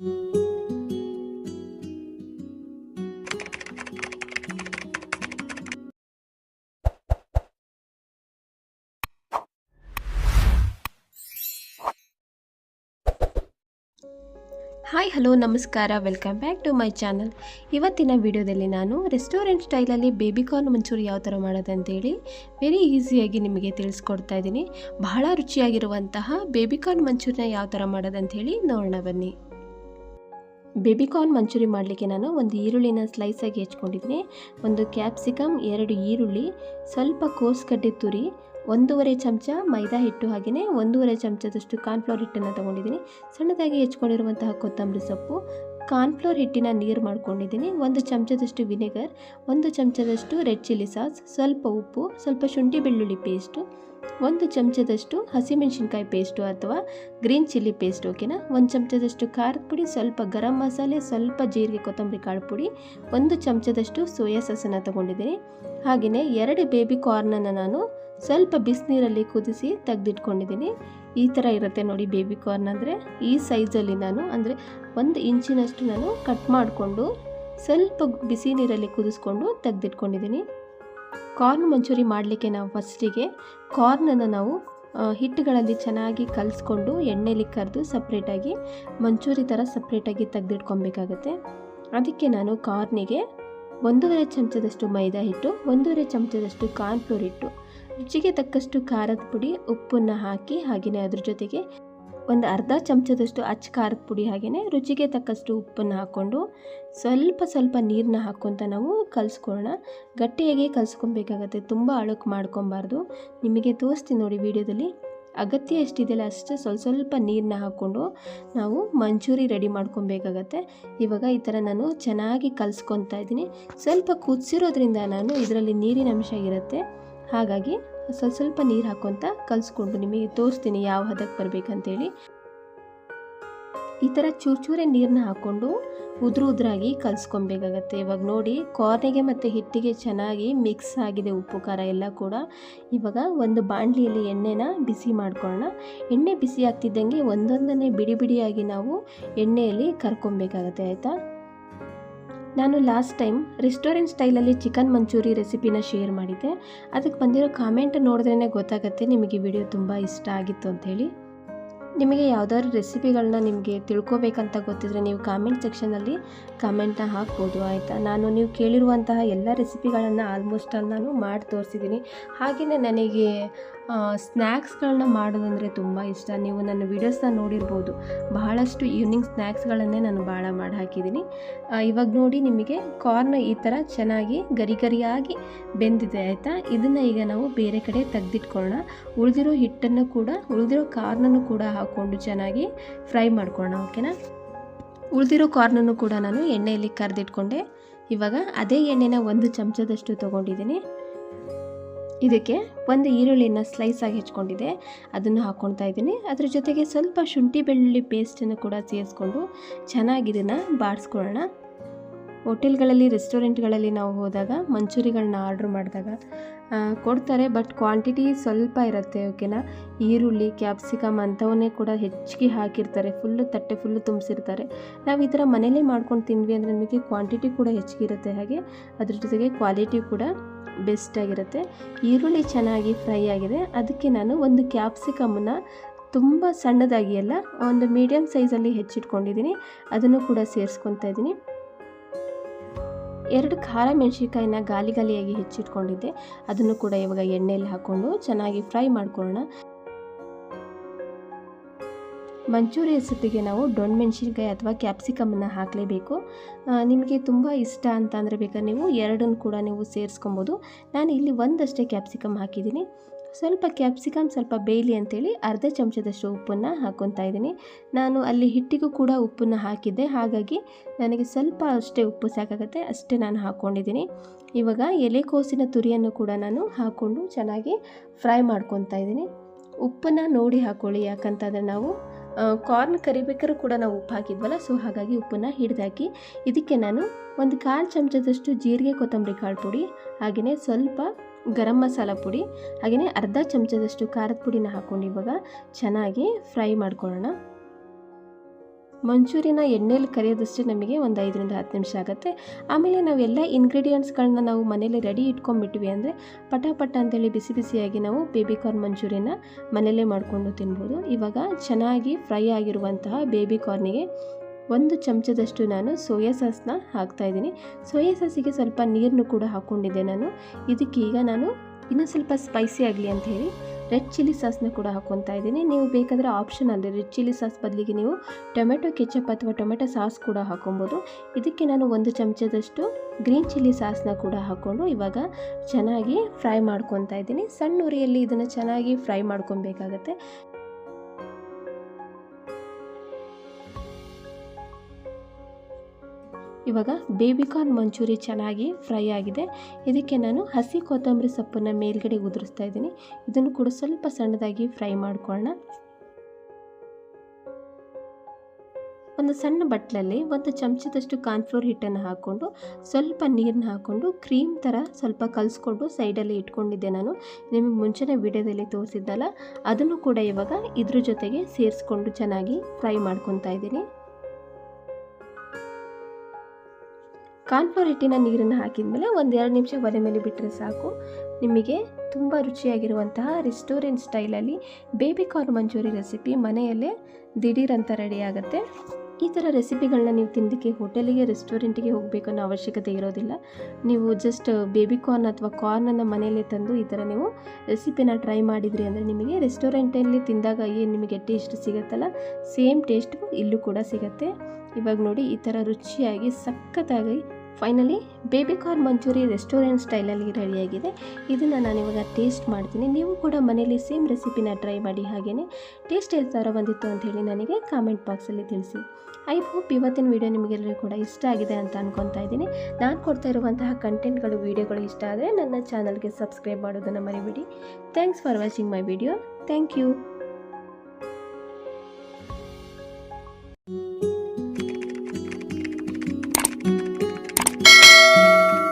Hi hello ನಮಸ್ಕಾರ welcome back to my channel ಇವತ್ತಿನ ವಿಡಿಯೋದಲ್ಲಿ ನಾನು ರೆಸ್ಟೋರೆಂಟ್ ಸ್ಟೈಲಲ್ಲಿ ಬೇಬಿ ಕಾರ್ನ್ ಮಂಚೂರಿ ಯಾವ ಥರ ಮಾಡೋದಂತೇಳಿ ವೆರಿ ಈಸಿಯಾಗಿ ನಿಮಗೆ ತಿಳಿಸ್ಕೊಡ್ತಾ ಇದ್ದೀನಿ. ಬಹಳ ರುಚಿಯಾಗಿರುವಂತಹ ಬೇಬಿ ಕಾರ್ನ್ ಮಂಚೂರಿನ ಯಾವ ಥರ ಮಾಡೋದಂತೇಳಿ ನೋಡೋಣ ಬನ್ನಿ. ಬೇಬಿಕಾರ್ನ್ ಮಂಚೂರಿ ಮಾಡಲಿಕ್ಕೆ ನಾನು ಒಂದು ಈರುಳ್ಳಿನ ಸ್ಲೈಸಾಗಿ ಹೆಚ್ಕೊಂಡಿದ್ದೀನಿ ಒಂದು ಕ್ಯಾಪ್ಸಿಕಮ್ ಎರಡು ಈರುಳ್ಳಿ, ಸ್ವಲ್ಪ ಕೋಸ್ಗಡ್ಡೆ ತುರಿ, ಒಂದೂವರೆ ಚಮಚ ಮೈದಾ ಹಿಟ್ಟು ಹಾಗೆಯೇ ಒಂದೂವರೆ ಚಮಚದಷ್ಟು ಕಾರ್ನ್ಫ್ಲವರ್ ಹಿಟ್ಟನ್ನು ತೊಗೊಂಡಿದ್ದೀನಿ. ಸಣ್ಣದಾಗಿ ಹೆಚ್ಕೊಂಡಿರುವಂತಹ ಕೊತ್ತಂಬರಿ ಸೊಪ್ಪು ಕಾರ್ನ್ಫ್ಲೋರ್ ಹಿಟ್ಟಿನ ನೀರು ಮಾಡ್ಕೊಂಡಿದ್ದೀನಿ. ಒಂದು ಚಮಚದಷ್ಟು ವಿನೆಗರ್ ಒಂದು ಚಮಚದಷ್ಟು ರೆಡ್ ಚಿಲ್ಲಿ ಸಾಸ್ ಸ್ವಲ್ಪ ಉಪ್ಪು, ಸ್ವಲ್ಪ ಶುಂಠಿ ಬೆಳ್ಳುಳ್ಳಿ ಪೇಸ್ಟು ಒಂದು ಚಮಚದಷ್ಟು ಹಸಿಮೆಣಸಿನ್ಕಾಯಿ ಪೇಸ್ಟು ಅಥವಾ ಗ್ರೀನ್ ಚಿಲ್ಲಿ ಪೇಸ್ಟ್, ಓಕೆನಾ? ಒಂದು ಚಮಚದಷ್ಟು ಖಾರದ ಪುಡಿ, ಸ್ವಲ್ಪ ಗರಂ ಮಸಾಲೆ, ಸ್ವಲ್ಪ ಜೀರಿಗೆ ಕೊತ್ತಂಬರಿ ಕಾಳು ಪುಡಿ, ಒಂದು ಚಮಚದಷ್ಟು ಸೋಯಾ ಸಾಸನ್ನು ತೊಗೊಂಡಿದ್ದೀನಿ. ಹಾಗೆಯೇ ಎರಡು ಬೇಬಿ ಕಾರ್ನನ್ನು ನಾನು ಸ್ವಲ್ಪ ಬಿಸಿನೀರಲ್ಲಿ ಕುದಿಸಿ ತೆಗೆದಿಟ್ಕೊಂಡಿದ್ದೀನಿ. ಈ ಥರ ಇರುತ್ತೆ ನೋಡಿ ಬೇಬಿ ಕಾರ್ನ್ ಅಂದರೆ. ಈ ಸೈಜಲ್ಲಿ ನಾನು ಅಂದರೆ ಒಂದು ಇಂಚಿನಷ್ಟು ನಾನು ಕಟ್ ಮಾಡಿಕೊಂಡು ಸ್ವಲ್ಪ ಬಿಸಿ ನೀರಲ್ಲಿ ಕುದಿಸ್ಕೊಂಡು ತೆಗೆದಿಟ್ಕೊಂಡಿದ್ದೀನಿ. ಕಾರ್ನ್ ಮಂಚೂರಿ ಮಾಡಲಿಕ್ಕೆ ನಾವು ಫಸ್ಟಿಗೆ ಕಾರ್ನನ್ನು ನಾವು ಹಿಟ್ಟುಗಳಲ್ಲಿ ಚೆನ್ನಾಗಿ ಕಲಿಸ್ಕೊಂಡು ಎಣ್ಣೆಲಿ ಕರೆದು ಸಪ್ರೇಟಾಗಿ ಮಂಚೂರಿ ಥರ ಸಪ್ರೇಟಾಗಿ ತೆಗೆದಿಟ್ಕೊಬೇಕಾಗತ್ತೆ. ಅದಕ್ಕೆ ನಾನು ಕಾರ್ನಿಗೆ ಒಂದೂವರೆ ಚಮಚದಷ್ಟು ಮೈದಾ ಹಿಟ್ಟು, ಒಂದೂವರೆ ಚಮಚದಷ್ಟು ಕಾರ್ನ್ಫ್ಲೋರ್ ಹಿಟ್ಟು, ರುಚಿಗೆ ತಕ್ಕಷ್ಟು ಖಾರದ ಪುಡಿ, ಉಪ್ಪನ್ನು ಹಾಕಿ, ಹಾಗೆಯೇ ಅದ್ರ ಜೊತೆಗೆ ಒಂದು ಅರ್ಧ ಚಮಚದಷ್ಟು ಅಚ್ಚ ಖಾರದ ಪುಡಿ ಹಾಗೆಯೇ ರುಚಿಗೆ ತಕ್ಕಷ್ಟು ಉಪ್ಪನ್ನು ಹಾಕ್ಕೊಂಡು ಸ್ವಲ್ಪ ಸ್ವಲ್ಪ ನೀರನ್ನ ಹಾಕ್ಕೊತ ನಾವು ಕಲಿಸ್ಕೊಳ್ಳೋಣ. ಗಟ್ಟಿಯಾಗಿ ಕಲಿಸ್ಕೊಬೇಕಾಗತ್ತೆ, ತುಂಬ ಅಳುಕು ಮಾಡ್ಕೊಬಾರ್ದು. ನಿಮಗೆ ತೋರಿಸ್ತೀನಿ ನೋಡಿ ವಿಡಿಯೋದಲ್ಲಿ. ಅಗತ್ಯ ಎಷ್ಟಿದೆಯಲ್ಲ ಅಷ್ಟು ಸ್ವಲ್ಪ ಸ್ವಲ್ಪ ನೀರನ್ನ ಹಾಕ್ಕೊಂಡು ನಾವು ಮಂಚೂರಿ ರೆಡಿ ಮಾಡ್ಕೊಬೇಕಾಗತ್ತೆ. ಇವಾಗ ಈ ಥರ ನಾನು ಚೆನ್ನಾಗಿ ಕಲಿಸ್ಕೊತಾ ಇದ್ದೀನಿ. ಸ್ವಲ್ಪ ಕುದಿಸಿರೋದ್ರಿಂದ ನಾನು ಇದರಲ್ಲಿ ನೀರಿನ ಅಂಶ ಇರುತ್ತೆ. ಹಾಗಾಗಿ ಸ್ವಲ್ಪ ಸ್ವಲ್ಪ ನೀರು ಹಾಕ್ಕೊತ ಕಲಿಸ್ಕೊಂಡು ನಿಮಗೆ ತೋರಿಸ್ತೀನಿ ಯಾವ ಹದಕ್ಕೆ ಬರಬೇಕಂತೇಳಿ. ಈ ಥರ ಚೂರು ಚೂರೇ ನೀರನ್ನ ಹಾಕ್ಕೊಂಡು ಉದುರು ಉದುರಾಗಿ ಕಲಿಸ್ಕೊಬೇಕಾಗತ್ತೆ ಇವಾಗ ನೋಡಿ ಕಾರ್ನಿಗೆ ಮತ್ತು ಹಿಟ್ಟಿಗೆ ಚೆನ್ನಾಗಿ ಮಿಕ್ಸ್ ಆಗಿದೆ ಉಪ್ಪು, ಖಾರ ಎಲ್ಲ ಕೂಡ. ಇವಾಗ ಒಂದು ಬಾಣಲಿಯಲ್ಲಿ ಎಣ್ಣೆನ ಬಿಸಿ ಮಾಡ್ಕೊಳ್ಳೋಣ. ಎಣ್ಣೆ ಬಿಸಿ ಆಗ್ತಿದ್ದಂಗೆ ಒಂದೊಂದನ್ನೇ ಬಿಡಿ ಬಿಡಿಯಾಗಿ ನಾವು ಎಣ್ಣೆಯಲ್ಲಿ ಕರ್ಕೊಬೇಕಾಗತ್ತೆ ಆಯಿತಾ? ನಾನು ಲಾಸ್ಟ್ ಟೈಮ್ ರೆಸ್ಟೋರೆಂಟ್ ಸ್ಟೈಲಲ್ಲಿ ಚಿಕನ್ ಮಂಚೂರಿ ರೆಸಿಪಿನ ಶೇರ್ ಮಾಡಿದ್ದೆ. ಅದಕ್ಕೆ ಬಂದಿರೋ ಕಾಮೆಂಟ್ ನೋಡಿದ್ರೇ ಗೊತ್ತಾಗುತ್ತೆ, ನಿಮಗೆ ವಿಡಿಯೋ ತುಂಬ ಇಷ್ಟ ಆಗಿತ್ತು ಅಂಥೇಳಿ ನಿಮಗೆ ಯಾವುದಾದ್ರು ರೆಸಿಪಿಗಳನ್ನ ನಿಮಗೆ ತಿಳ್ಕೊಬೇಕಂತ ಗೊತ್ತಿದ್ರೆ ನೀವು ಕಾಮೆಂಟ್ ಸೆಕ್ಷನಲ್ಲಿ ಕಾಮೆಂಟ್ನ ಹಾಕ್ಬೋದು, ಆಯಿತಾ? ನಾನು ನೀವು ಕೇಳಿರುವಂತಹ ಎಲ್ಲ ರೆಸಿಪಿಗಳನ್ನು ಆಲ್ಮೋಸ್ಟ್ ಅಲ್ಲಿ ನಾನು ಮಾಡಿ ತೋರಿಸಿದ್ದೀನಿ. ಹಾಗೆಯೇ ನನಗೆ ಸ್ನ್ಯಾಕ್ಸ್ಗಳನ್ನ ಮಾಡೋದಂದರೆ ತುಂಬ ಇಷ್ಟ. ನೀವು ನನ್ನ ವೀಡಿಯೋಸ್ನ ನೋಡಿರ್ಬೋದು. ಬಹಳಷ್ಟು ಈವ್ನಿಂಗ್ ಸ್ನ್ಯಾಕ್ಸ್ಗಳನ್ನೇ ನಾನು ಭಾಳ ಮಾಡಿ ಹಾಕಿದ್ದೀನಿ ಇವಾಗ ನೋಡಿ ನಿಮಗೆ ಕಾರ್ನ್ ಈ ಥರ ಚೆನ್ನಾಗಿ ಗರಿ ಗರಿಯಾಗಿ ಬೆಂದಿದೆ ಆಯಿತಾ? ಇದನ್ನು ಈಗ ನಾವು ಬೇರೆ ಕಡೆ ತೆಗೆದಿಟ್ಕೊಳ್ಳೋಣ. ಉಳಿದಿರೋ ಹಿಟ್ಟನ್ನು ಕೂಡ, ಉಳಿದಿರೋ ಕಾರ್ನನ್ನು ಕೂಡ ಹಾಕ್ಕೊಂಡು ಚೆನ್ನಾಗಿ ಫ್ರೈ ಮಾಡ್ಕೊಳ್ಳೋಣ, ಓಕೆನಾ? ಉಳಿದಿರೋ ಕಾರ್ನನ್ನು ಕೂಡ ನಾನು ಎಣ್ಣೆಯಲ್ಲಿ ಕರೆದಿಟ್ಕೊಂಡೆ. ಇವಾಗ ಅದೇ ಎಣ್ಣೆನ ಒಂದು ಚಮಚದಷ್ಟು ತೊಗೊಂಡಿದ್ದೀನಿ. ಇದಕ್ಕೆ ಒಂದು ಈರುಳ್ಳಿನ ಆಗಿ ಹೆಚ್ಕೊಂಡಿದೆ. ಅದನ್ನು ಹಾಕ್ಕೊಳ್ತಾ ಇದ್ದೀನಿ. ಅದ್ರ ಜೊತೆಗೆ ಸ್ವಲ್ಪ ಶುಂಠಿ ಬೆಳ್ಳುಳ್ಳಿ ಪೇಸ್ಟನ್ನು ಕೂಡ ಸೇರಿಸ್ಕೊಂಡು ಚೆನ್ನಾಗಿ ಇದನ್ನು ಬಾಡಿಸ್ಕೊಳ್ಳೋಣ ಹೋಟೆಲ್ಗಳಲ್ಲಿ, ರೆಸ್ಟೋರೆಂಟ್ಗಳಲ್ಲಿ ನಾವು ಹೋದಾಗ ಮಂಚೂರಿಗಳನ್ನ ಆರ್ಡ್ರ್ ಮಾಡಿದಾಗ ಕೊಡ್ತಾರೆ, ಬಟ್ ಕ್ವಾಂಟಿಟಿ ಸ್ವಲ್ಪ ಇರುತ್ತೆ, ಓಕೆನಾ? ಈರುಳ್ಳಿ, ಕ್ಯಾಪ್ಸಿಕಮ್ ಅಂಥವನ್ನೇ ಕೂಡ ಹೆಚ್ಚಿಗೆ ಹಾಕಿರ್ತಾರೆ, ಫುಲ್ಲು ತಟ್ಟೆ ಫುಲ್ಲು ತುಂಬಿಸಿರ್ತಾರೆ. ನಾವು ಈ ಥರ ಮನೇಲೇ ಮಾಡ್ಕೊಂಡು ತಿಂದ್ವಿ ಅಂದರೆ ನಮಗೆ ಕ್ವಾಂಟಿಟಿ ಕೂಡ ಹೆಚ್ಚಿಗಿರುತ್ತೆ ಹಾಗೆ ಅದ್ರ ಜೊತೆಗೆ ಕ್ವಾಲಿಟಿ ಕೂಡ ಬೆಸ್ಟ್ ಆಗಿರುತ್ತೆ. ಈರುಳ್ಳಿ ಚೆನ್ನಾಗಿ ಫ್ರೈ ಆಗಿದೆ, ಅದಕ್ಕೆ ನಾನು ಒಂದು ಕ್ಯಾಪ್ಸಿಕಮ್ನ ತುಂಬ ಸಣ್ಣದಾಗಿ ಅಲ್ಲ, ಒಂದು ಮೀಡಿಯಮ್ ಸೈಜಲ್ಲಿ ಹೆಚ್ಚಿಟ್ಕೊಂಡಿದ್ದೀನಿ, ಅದನ್ನು ಕೂಡ ಸೇರಿಸ್ಕೊತಾ ಇದ್ದೀನಿ. ಎರಡು ಖಾರ ಮೆಣಸಿನ್ಕಾಯಿನ ಗಾಲಿ ಗಾಲಿಯಾಗಿ ಹೆಚ್ಚಿಟ್ಕೊಂಡಿದ್ದೆ. ಅದನ್ನು ಕೂಡ ಇವಾಗ ಎಣ್ಣೆಯಲ್ಲಿ ಹಾಕ್ಕೊಂಡು ಚೆನ್ನಾಗಿ ಫ್ರೈ ಮಾಡ್ಕೊಳ್ಳೋಣ. ಮಂಚೂರಿ ರೆಸಿಪಿಗೆ ನಾವು ಡೊಣ್ ಮೆಣಸಿನ್ಕಾಯಿ ಅಥವಾ ಕ್ಯಾಪ್ಸಿಕಮನ್ನು ಹಾಕಲೇಬೇಕು. ನಿಮಗೆ ತುಂಬ ಇಷ್ಟ ಅಂತ ಅಂದರೆ ಬೇಕಾದ್ರೆ ನೀವು ಎರಡನ್ನು ಕೂಡ ನೀವು ಸೇರಿಸ್ಕೊಬೋದು. ನಾನು ಇಲ್ಲಿ ಒಂದಷ್ಟೇ ಕ್ಯಾಪ್ಸಿಕಮ್ ಹಾಕಿದ್ದೀನಿ. ಸ್ವಲ್ಪ ಕ್ಯಾಪ್ಸಿಕಮ್, ಸ್ವಲ್ಪ ಬೇಯಲಿ ಅಂತೇಳಿ ಅರ್ಧ ಚಮಚದಷ್ಟು ಉಪ್ಪನ್ನು ಹಾಕ್ಕೊತಾ ಇದ್ದೀನಿ. ನಾನು ಅಲ್ಲಿ ಹಿಟ್ಟಿಗೂ ಕೂಡ ಉಪ್ಪನ್ನು ಹಾಕಿದ್ದೆ. ಹಾಗಾಗಿ ನನಗೆ ಸ್ವಲ್ಪ ಅಷ್ಟೇ ಉಪ್ಪು ಸಾಕಾಗುತ್ತೆ. ಅಷ್ಟೇ ನಾನು ಹಾಕ್ಕೊಂಡಿದ್ದೀನಿ ಇವಾಗ ಎಲೆಕೋಸಿನ ತುರಿಯನ್ನು ಕೂಡ ನಾನು ಹಾಕ್ಕೊಂಡು ಚೆನ್ನಾಗಿ ಫ್ರೈ ಮಾಡ್ಕೊತಾ ಇದ್ದೀನಿ. ಉಪ್ಪನ್ನು ನೋಡಿ ಹಾಕ್ಕೊಳ್ಳಿ ಯಾಕಂತಂದರೆ ನಾವು ಕಾರ್ನ್ ಕರಿಬೇಕಾದ್ರೂ ಕೂಡ ನಾವು ಉಪ್ಪು ಹಾಕಿದ್ವಲ್ಲ, ಸೊ ಹಾಗಾಗಿ ಉಪ್ಪನ್ನು ಹಿಡಿದಾಕಿ ಇದಕ್ಕೆ ನಾನು ಒಂದು ಕಾಲು ಚಮಚದಷ್ಟು ಜೀರಿಗೆ ಕೊತ್ತಂಬರಿ ಕಾಳು ಪುಡಿ, ಹಾಗೆಯೇ ಸ್ವಲ್ಪ ಗರಂ ಮಸಾಲ ಪುಡಿ ಹಾಗೆಯೇ ಅರ್ಧ ಚಮಚದಷ್ಟು ಖಾರದ ಪುಡಿನ ಹಾಕ್ಕೊಂಡು ಇವಾಗ ಚೆನ್ನಾಗಿ ಫ್ರೈ ಮಾಡ್ಕೊಳ್ಳೋಣ. ಮಂಚೂರಿನ ಎಣ್ಣೆಲಿ ಕರಿಯೋದಷ್ಟೇ ನಮಗೆ ಒಂದು ಐದರಿಂದ ಹತ್ತು ನಿಮಿಷ ಆಗುತ್ತೆ. ಆಮೇಲೆ ನಾವೆಲ್ಲ ಇಂಗ್ರೀಡಿಯೆಂಟ್ಸ್ಗಳನ್ನ ನಾವು ಮನೇಲಿ ರೆಡಿ ಇಟ್ಕೊಂಡ್ಬಿಟ್ವಿ ಅಂದರೆ ಪಟಾ ಪಟ ಅಂತೇಳಿ ಬಿಸಿ ಬಿಸಿಯಾಗಿ ನಾವು ಬೇಬಿ ಕಾರ್ನ್ ಮಂಚೂರಿಯನ್ನ ಮನೆಯಲ್ಲೇ ಮಾಡಿಕೊಂಡು ತಿನ್ಬೋದು. ಇವಾಗ ಚೆನ್ನಾಗಿ ಫ್ರೈ ಆಗಿರುವಂತಹ ಬೇಬಿ ಕಾರ್ನಿಗೆ ಒಂದು ಚಮಚದಷ್ಟು ನಾನು ಸೋಯಾ ಸಾಸ್ನ ಹಾಕ್ತಾಯಿದ್ದೀನಿ ಸೋಯಾ ಸಾಸಿಗೆ ಸ್ವಲ್ಪ ನೀರನ್ನು ಕೂಡ ಹಾಕ್ಕೊಂಡಿದ್ದೆ ನಾನು. ಇದಕ್ಕೀಗ ನಾನು ಇನ್ನೂ ಸ್ವಲ್ಪ ಸ್ಪೈಸಿ ಆಗಲಿ ಅಂತ ಹೇಳಿ ರೆಡ್ ಚಿಲ್ಲಿ ಸಾಸ್ನ ಕೂಡ ಹಾಕ್ಕೊತಾ ಇದ್ದೀನಿ. ನೀವು ಬೇಕಾದರೆ ಆಪ್ಷನಲ್ ರೆಡ್ ಚಿಲ್ಲಿ ಸಾಸ್ ಬದಲಿಗೆ ನೀವು ಟೊಮೆಟೊ ಕೆಚಪ್ ಅಥವಾ ಟೊಮೆಟೊ ಸಾಸ್ ಕೂಡ ಹಾಕ್ಕೊಬೋದು. ಇದಕ್ಕೆ ನಾನು ಒಂದು ಚಮಚದಷ್ಟು ಗ್ರೀನ್ ಚಿಲ್ಲಿ ಸಾಸ್ನ ಕೂಡ ಹಾಕ್ಕೊಂಡು ಇವಾಗ ಚೆನ್ನಾಗಿ ಫ್ರೈ ಮಾಡ್ಕೊತಾ ಇದ್ದೀನಿ. ಸಣ್ಣ ಉರಿಯಲ್ಲಿ ಇದನ್ನು ಚೆನ್ನಾಗಿ ಫ್ರೈ ಮಾಡ್ಕೊಬೇಕಾಗತ್ತೆ. ಇವಾಗ ಬೇಬಿಕಾರ್ನ್ ಮಂಚೂರಿ ಚೆನ್ನಾಗಿ ಫ್ರೈ ಆಗಿದೆ. ಇದಕ್ಕೆ ನಾನು ಹಸಿ ಕೊತ್ತಂಬರಿ ಸೊಪ್ಪನ್ನು ಮೇಲ್ಗಡೆ ಉದುರಿಸ್ತಾ ಇದ್ದೀನಿ. ಇದನ್ನು ಕೂಡ ಸ್ವಲ್ಪ ಸಣ್ಣದಾಗಿ ಫ್ರೈ ಮಾಡ್ಕೊಳ್ಳೋಣ. ಒಂದು ಸಣ್ಣ ಬಟ್ಲಲ್ಲಿ ಒಂದು ಚಮಚದಷ್ಟು ಕಾರ್ನ್ಫ್ಲೋರ್ ಹಿಟ್ಟನ್ನು ಹಾಕ್ಕೊಂಡು ಸ್ವಲ್ಪ ನೀರನ್ನ ಹಾಕ್ಕೊಂಡು ಕ್ರೀಮ್ ಥರ ಸ್ವಲ್ಪ ಕಲಿಸ್ಕೊಂಡು ಸೈಡಲ್ಲಿ ಇಟ್ಕೊಂಡಿದ್ದೆ ನಾನು. ನಿಮಗೆ ಮುಂಚೆನೇ ವಿಡಿಯೋದಲ್ಲಿ ತೋರಿಸಿದ್ದಲ್ಲ, ಅದನ್ನು ಕೂಡ ಇವಾಗ ಇದ್ರ ಜೊತೆಗೆ ಸೇರಿಸ್ಕೊಂಡು ಚೆನ್ನಾಗಿ ಫ್ರೈ ಮಾಡ್ಕೊತಾ ಇದ್ದೀನಿ. ಕಾರ್ನ್ಫ್ಲೋರ್ ಹಿಟ್ಟಿನ ನೀರನ್ನು ಹಾಕಿದ ಮೇಲೆ ಒಂದೆರಡು ನಿಮಿಷ ಒಲೆ ಮೇಲೆ ಬಿಟ್ಟರೆ ಸಾಕು. ನಿಮಗೆ ತುಂಬ ರುಚಿಯಾಗಿರುವಂತಹ ರೆಸ್ಟೋರೆಂಟ್ ಸ್ಟೈಲಲ್ಲಿ ಬೇಬಿ ಕಾರ್ನ್ ಮಂಚೂರಿ ರೆಸಿಪಿ ಮನೆಯಲ್ಲೇ ದಿಢೀರಂತ ಅಂತ ರೆಡಿ ಆಗುತ್ತೆ. ಈ ಥರ ರೆಸಿಪಿಗಳನ್ನ ನೀವು ತಿನ್ನೋದಕ್ಕೆ ಹೋಟೆಲಿಗೆ ರೆಸ್ಟೋರೆಂಟಿಗೆ ಹೋಗಬೇಕು ಅನ್ನೋ ಅವಶ್ಯಕತೆ ಇರೋದಿಲ್ಲ. ನೀವು ಜಸ್ಟ್ ಬೇಬಿ ಕಾರ್ನ್ ಅಥವಾ ಕಾರ್ನನ್ನು ಮನೆಯಲ್ಲೇ ತಂದು ಈ ಥರ ನೀವು ರೆಸಿಪಿನ ಟ್ರೈ ಮಾಡಿದ್ರಿ ಅಂದರೆ ನಿಮಗೆ ರೆಸ್ಟೋರೆಂಟಲ್ಲಿ ತಿಂದಾಗ ಏನು ನಿಮಗೆ ಟೇಸ್ಟ್ ಸಿಗುತ್ತಲ್ಲ ಸೇಮ್ ಟೇಸ್ಟ್ ಇಲ್ಲೂ ಕೂಡ ಸಿಗುತ್ತೆ. ಇವಾಗ ನೋಡಿ ಈ ಥರ ರುಚಿಯಾಗಿ ಸಖತ್ತಾಗಿ finally baby corn manchurian restaurant ಸ್ಟೈಲಲ್ಲಿ ರೆಡಿಯಾಗಿದೆ ಇದನ್ನು ನಾನು ಇವಾಗ ಟೇಸ್ಟ್ ಮಾಡ್ತೀನಿ. ನೀವು ಕೂಡ ಮನೇಲಿ ಸೇಮ್ ರೆಸಿಪಿನ ಟ್ರೈ ಮಾಡಿ ಹಾಗೆಯೇ ಟೇಸ್ಟ್ ಯಾವ ಥರ ಬಂದಿತ್ತು ಅಂತ ಹೇಳಿ ನನಗೆ ಕಾಮೆಂಟ್ ಬಾಕ್ಸಲ್ಲಿ ತಿಳಿಸಿ. ಐ ಹೋಪ್ ಇವತ್ತಿನ ವೀಡಿಯೋ ನಿಮಗೆಲ್ಲರೂ ಕೂಡ ಇಷ್ಟ ಆಗಿದೆ ಅಂತ ಅನ್ಕೊತಾ ಇದ್ದೀನಿ. ನಾನು ಕೊಡ್ತಾ ಇರುವಂತಹ ಕಂಟೆಂಟ್ಗಳು ವೀಡಿಯೋಗಳು ಇಷ್ಟ ಆದರೆ ನನ್ನ ಚಾನಲ್ಗೆ ಸಬ್ಸ್ಕ್ರೈಬ್ ಮಾಡೋದನ್ನು ಮರಿಬೇಡಿ. Thanks for watching my video thank you